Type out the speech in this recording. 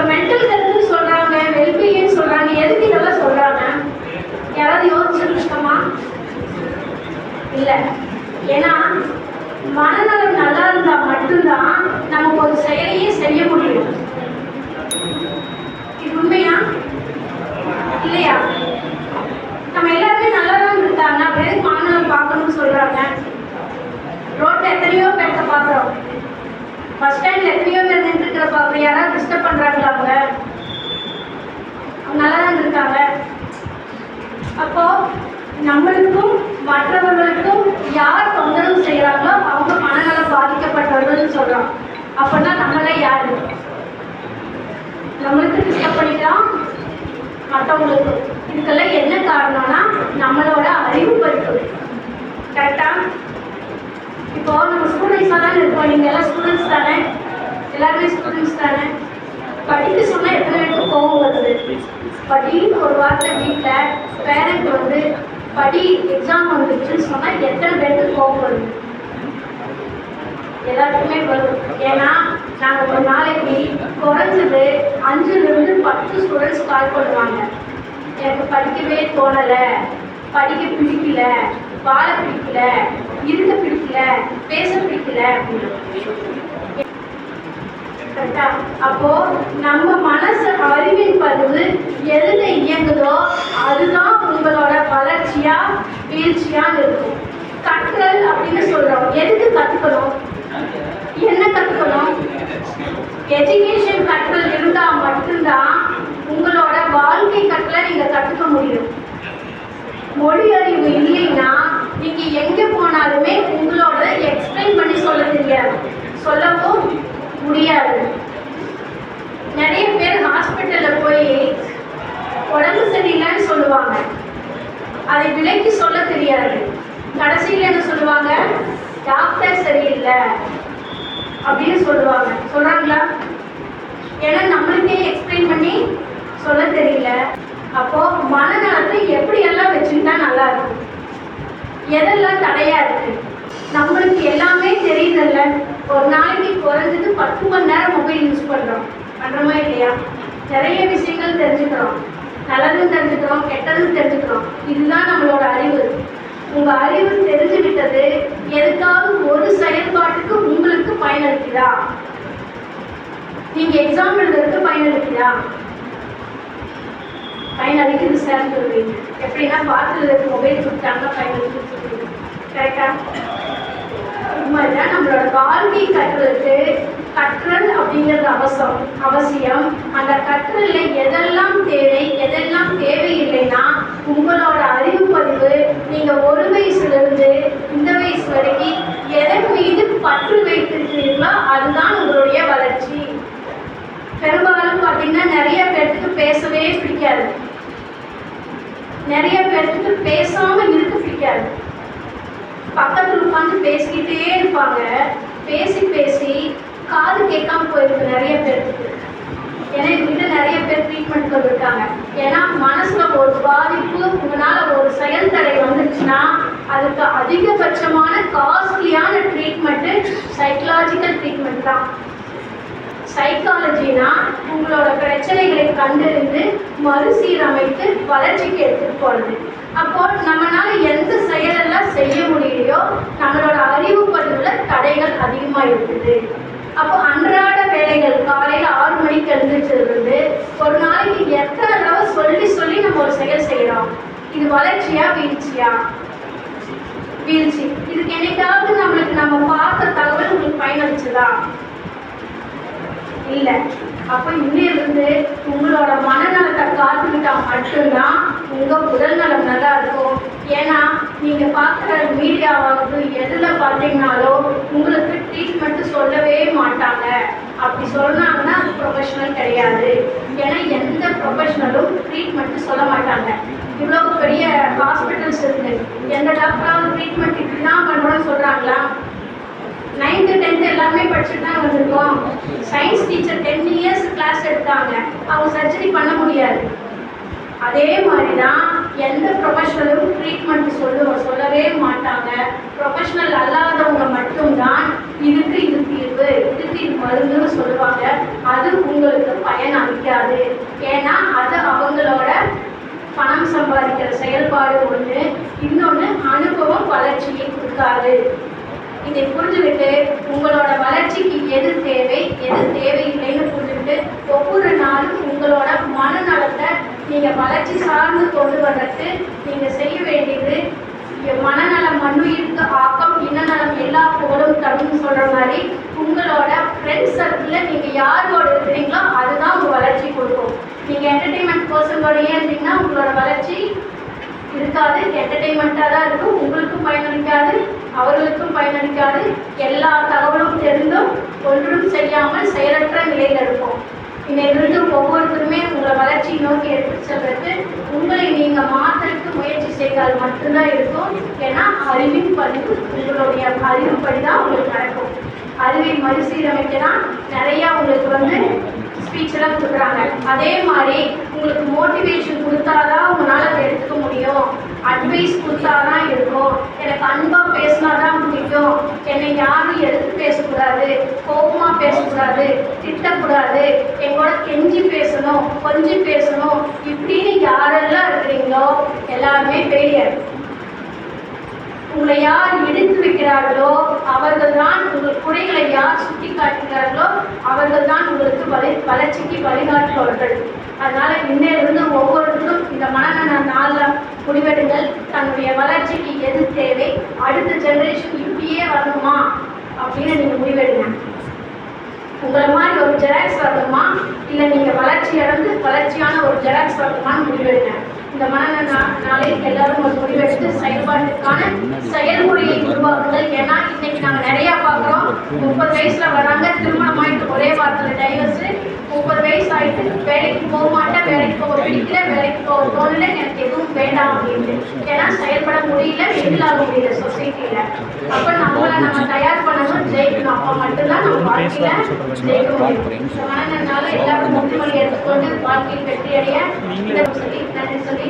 இப்போ மென்டல் ஹெல்த்னு சொல்கிறாங்க வெல்பீயிங் சொல்கிறாங்க எதுக்கு இதெல்லாம் சொல்கிறாங்க யாராவது யோசிச்சிருக்கோமா இல்லை. ஏன்னா மனநலம் நல்லா இருந்தால் மட்டும்தான் நமக்கு ஒரு செயலையே செய்ய முடியும். இது உண்மையா? இல்லையா? நம்ம எல்லாருமே நல்லா தான் இருக்காங்க. அப்புறம் மனநலம் பார்க்கணும்னு சொல்கிறாங்க ரோட்டில் எத்தனையோ பேர்த்த பார்க்குறோம். பஸ் ஸ்டாண்டில் எத்தனையோ பேர் யாராவது டிஸ்டர்ப் பண்ணுறாங்களா அவங்க அவங்க நல்லா தான் இருக்காங்க. அப்போ நம்மளுக்கும் மற்றவர்களுக்கும் யார் தொந்தரவு செய்கிறாங்களோ அவங்க மனநலம் பாதிக்கப்பட்டவர்கள்னு சொல்கிறோம் அப்படின்னா நம்மளே யார்? நம்மளுக்கு டிஸ்டர்ப் பண்ணிக்கலாம் மற்றவங்களுக்கு. இதுக்கெல்லாம் என்ன காரணம்னா நம்மளோட அறிவு பறிப்பு. கரெக்டா இப்போ நம்ம ஸ்டூடெண்ட்ஸாக தானே இருக்கோம். நீங்கள் எல்லாம் ஸ்டூடெண்ட்ஸ் தானே? எல்லாருமே ஸ்டூடெண்ட்ஸ் தானே படிக்க சொன்னால் எத்தனை பேருக்கு கோவம் வருது? படின்னு ஒரு வார்த்தை வீட்டில் பேரண்ட் வந்து படி எக்ஸாம் வந்துச்சுன்னு சொன்னால் எத்தனை பேருக்கு கோவம் வருது? எல்லாருக்குமே வரும். ஏன்னா நாங்கள் ஒரு நாளைக்கு குறைஞ்சது அஞ்சுலேருந்து பத்து ஸ்டூடெண்ட்ஸ் கால் பண்ணுவாங்க. எனக்கு படிக்கவே தோணலை படிக்க பிடிக்கல வாழ பிடிக்கல இருக்க பிடிக்கல பேச பிடிக்கல அப்படின்னு கரெக்டா அப்போ நம்ம மனசு அறிவின் பதிவு எதுல இயங்குதோ அதுதான் உங்களோட வளர்ச்சியா வீழ்ச்சியா இருக்கும். கற்றல் அப்படின்னு சொல்றோம். எதுக்கு கத்துக்கணும்? என்ன கத்துக்கணும்? எஜுகேஷன் கற்றல் இருந்தா மட்டும்தான் உங்களோட வாழ்க்கை கற்றலை நீங்க கத்துக்க முடியும். மொழி அறிவு இல்லைன்னா நீங்க எங்க போனாலுமே உங்களோட எக்ஸ்பிளைன் பண்ணி சொல்ல தெரியாது. சொல்லவும் முடியாது. நிறைய பேர் ஹாஸ்பிட்டல்ல போய் உடம்பு சரியில்லைன்னு சொல்லுவாங்க. அதை விலைக்கு சொல்ல தெரியாது. கடைசியில் என்ன சொல்லுவாங்க? டாக்டர் சரியில்லை அப்படின்னு சொல்லுவாங்க. சொல்கிறாங்களா ஏன்னா நம்மளுக்கே எக்ஸ்பிளைன் பண்ணி சொல்ல தெரியல. அப்போ மனநலத்தை எப்படி எல்லாம் வச்சுக்கிட்டா நல்லா இருக்கும்? எதெல்லாம் தடையா இருக்கு? நம்மளுக்கு எல்லாமே தெரியுதுல்ல. ஒரு நாளைக்கு குறைஞ்சது பத்து மணி நேரம் மொபைல் யூஸ் பண்ணுறோம் பண்ணுறோமா இல்லையா? நிறைய விஷயங்கள் தெரிஞ்சுக்கிறோம். நல்லதும் தெரிஞ்சுக்கிறோம் கெட்டதும் தெரிஞ்சுக்கிறோம். இதுதான் நம்மளோட அறிவு. உங்கள் அறிவு தெரிஞ்சுக்கிட்டது எதுக்காவது ஒரு செயல்பாட்டுக்கு உங்களுக்கு பயனளிக்குதா? நீங்கள் எக்ஸாம் எழுதுறதுக்கு பயனளிக்குதா? பயனளிக்குது சார் சொல்லுவீங்க எப்படின்னா பாட்டில் மொபைல் கொடுத்தாங்க பயனளிக்குது சொல்லுவீங்க கரெக்டா உண்மையில நம்மளோட வாழ்க்கை கற்றலுக்கு கற்றல் அப்படிங்கிறது அவசரம் அவசியம். அந்த கற்றல்ல எதெல்லாம் தேவை எதெல்லாம் தேவையில்லைன்னா உங்களோட அறிவு பதிவு நீங்க ஒரு வயசுல இருந்து இந்த வயசு வரைக்கும் எதன் மீது பற்று வைத்திருக்கிறீர்களோ அதுதான் உங்களுடைய வளர்ச்சி. பெரும்பாலும் பார்த்தீங்கன்னா நிறைய பேர்த்துக்கு பேசவே பிடிக்காது. நிறைய பேர்த்துக்கு பேசாம இருக்க பிடிக்காது. பக்கத்தில் உட்காந்து பேசிக்கிட்டே இருப்பாங்க. பேசி பேசி காது கேட்காம போயிருக்கு நிறைய பேருக்கு ஏன்னா எங்ககிட்ட நிறைய பேர் ட்ரீட்மெண்ட் வந்துருக்காங்க ஏன்னா மனசுல ஒரு பாதிப்பு உங்களால ஒரு செயல் தடை வந்துருச்சுன்னா அதுக்கு அதிகபட்சமான காஸ்ட்லியான ட்ரீட்மெண்ட்டு சைக்கலாஜிக்கல் ட்ரீட்மெண்ட் தான். சைக்காலஜினா உங்களோட பிரச்சனைகளை கண்டறிந்து மறுசீரமைத்து வளர்ச்சிக்கு எடுத்துட்டு போறது. அப்போ நம்மளால எந்த செயலெல்லாம் செய்ய முடியலையோ நம்மளோட அறிவு பதிவுல தடைகள் அதிகமா இருக்குது. அப்போ அன்றாட வேலைகள் காலையில ஆறு மணிக்கு எழுந்திரிச்சிருந்து ஒரு நாளைக்கு எத்தனை தடவை சொல்லி சொல்லி நம்ம ஒரு செயல் செய்யறோம்? இது வளர்ச்சியா வீழ்ச்சியா? வீழ்ச்சி. இதுக்கு என்னைக்காவது நம்மளுக்கு நம்ம பார்த்த தகவல் உங்களுக்கு பயனளிச்சுதான் இல்லை. அப்போ இன்னிலிருந்து உங்களோட மனநலத்தை காத்துக்கிட்டா மட்டும்தான் உங்கள் உடல் நலம் நல்லா இருக்கும். ஏன்னா நீங்கள் பார்க்குற மீடியாவாவது எதில் பார்த்தீங்கனாலோ உங்களுக்கு ட்ரீட்மெண்ட்டு சொல்லவே மாட்டாங்க. அப்படி சொன்னாங்கன்னா அது ப்ரொஃபஷனல் கிடையாது. ஏன்னா எந்த ப்ரொஃபஷனலும் ட்ரீட்மெண்ட்டு சொல்ல மாட்டாங்க. இவ்வளோ பெரிய ஹாஸ்பிட்டல்ஸ் இருக்குது எந்த டாக்டராவது ட்ரீட்மெண்ட் இப்படி தான் பண்ணணும்னு சொல்கிறாங்களா நைன்த்து டென்த்து எல்லாமே படிச்சுட்டு தான் வந்திருக்கோம். Science teacher ten years class எடுத்தாங்க. அவங்க சர்ஜரி பண்ண முடியாது. அதே மாதிரி தான் எந்த ப்ரொஃபஷனலும் ட்ரீட்மெண்ட் சொல்லுவ சொல்லவே மாட்டாங்க. ப்ரொஃபஷனல் அல்லாதவங்க மட்டும்தான் இதுக்கு இது தீர்வு இதுக்கு இது மருந்துன்னு சொல்லுவாங்க. அது உங்களுக்கு பயன் அளிக்காது. ஏன்னா அது அவங்களோட பணம் சம்பாதிக்கிற செயல்பாடு ஒன்று இன்னொன்று அனுபவம் வளர்ச்சியை கொடுக்காது. இதை புரிஞ்சுக்கிட்டு உங்களோட வளர்ச்சிக்கு எது தேவை எது தேவையில்லைன்னு புரிஞ்சுக்கிட்டு ஒவ்வொரு நாளும் உங்களோட மனநலத்தை நீங்கள் வளர்ச்சி சார்ந்து கொண்டு வர்றதுக்கு நீங்கள் செய்ய வேண்டியது. மனநலம் மண்ணுயிருக்கு ஆக்கம் இனநலம் எல்லா புகழும் தரும்னு சொல்கிற மாதிரி உங்களோட ஃப்ரெண்ட்ஸ் சர்க்கிளில் நீங்கள் யாரோட இருக்கிறீங்களோ அதுதான் உங்கள் வளர்ச்சி கொடுக்கும். நீங்கள் என்டர்டெயின்மெண்ட் பர்சனோடையே இருந்தீங்கன்னா உங்களோட வளர்ச்சி இருக்காது என்டர்டெயின்மெண்ட்டாக தான் இருக்கும் உங்களுக்கும் பயனளிக்காது அவர்களுக்கும் பயனளிக்காது. எல்லா தகவலும் தெரிந்தும் ஒன்றும் செய்யாமல் செயலற்ற நிலையில் இருக்கும் இன்னையிலிருந்து ஒவ்வொருத்தருமே உங்களை வளர்ச்சியை நோக்கி எடுத்து செல்றது உங்களை நீங்கள் மாற்றுறதுக்கு முயற்சி செய்தால் மட்டும்தான் இருக்கும். ஏன்னா அறிவின் பதிவு உங்களுடைய அறிவுப்படி தான் உங்களுக்கு நடக்கும். அறிவை மறுசீரமைக்க தான் நிறையா உங்களுக்கு வந்து ஸ்பீச் எல்லாம் கொடுக்குறாங்க. அதே மாதிரி உங்களுக்கு மோட்டிவேஷன் கொடுத்தாதான் உங்களால் அதை எடுத்துக்க முடியும். அட்வைஸ் கொடுத்தாதான் இருக்கும். எனக்கு அன்பாக பேசினா தான் பிடிக்கும் என்னை யாரும் எடுத்து பேசக்கூடாது. கோபமாக பேசக்கூடாது. திட்டக்கூடாது. எங்களோட கெஞ்சி பேசணும். கொஞ்சி பேசணும். இப்படின்னு யாரெல்லாம் இருக்கிறீங்களோ எல்லாருமே பெரியர் உங்களை யார் இடித்து வைக்கிறார்களோ அவர்கள் தான் உங்கள் குறைகளை யார் சுட்டி காட்டுகிறார்களோ அவர்கள் தான் உங்களுக்கு வளை வளர்ச்சிக்கு வழிகாட்டுபவர்கள். அதனால இன்னிலிருந்து ஒவ்வொருத்தரும் இந்த மனநல நாளில் முடிவெடுங்கள். தன்னுடைய வளர்ச்சிக்கு எது தேவை? அடுத்த ஜெனரேஷன் இப்படியே வரணுமா? அப்படின்னு நீங்கள் முடிவெடுங்க. உங்களை மாதிரி ஒரு ஜெராக்ஸ் வரணுமா? இல்லை நீங்கள் வளர்ச்சி அடைந்து வளர்ச்சியான ஒரு ஜெராக்ஸ் வரணுமான்னு முடிவெடுங்க. இந்த மனநல நாளில் எல்லாரும் ஒரு முடிவெடுத்து செயல்பாட்டுக்கான செயல் உருவாக்குங்கள் ஏன்னா இன்னைக்கு நாங்கள் நிறையா பார்க்குறோம் முப்பது வயசில் வராங்க. திருமணம் ஆயிட்டு ஒரே வாரத்தில் டைவர்ஸு முப்பது வயசு ஆயிட்டு வேலைக்கு போக மாட்டேன். வேலைக்கு போக பிடிக்கல. வேலைக்கு போக தோணல. எனக்கு எதுவும் வேண்டாம் அப்படின்ட்டு. ஏன்னா செயல்பட முடியல. எதிலாக முடியல சொசைட்டியில் அப்போ நம்மளை நம்ம தயார் பண்ணணும். ஜெயிக்கணும். அப்போ மட்டும்தான் நம்ம வாழ்க்கையில் ஜெயிக்க முடியும். இந்த எல்லாரும் உறுதிமொழி எடுத்துக்கொண்டு வாழ்க்கையில் வெற்றி அடைய சொல்லி நன்றி சொல்லி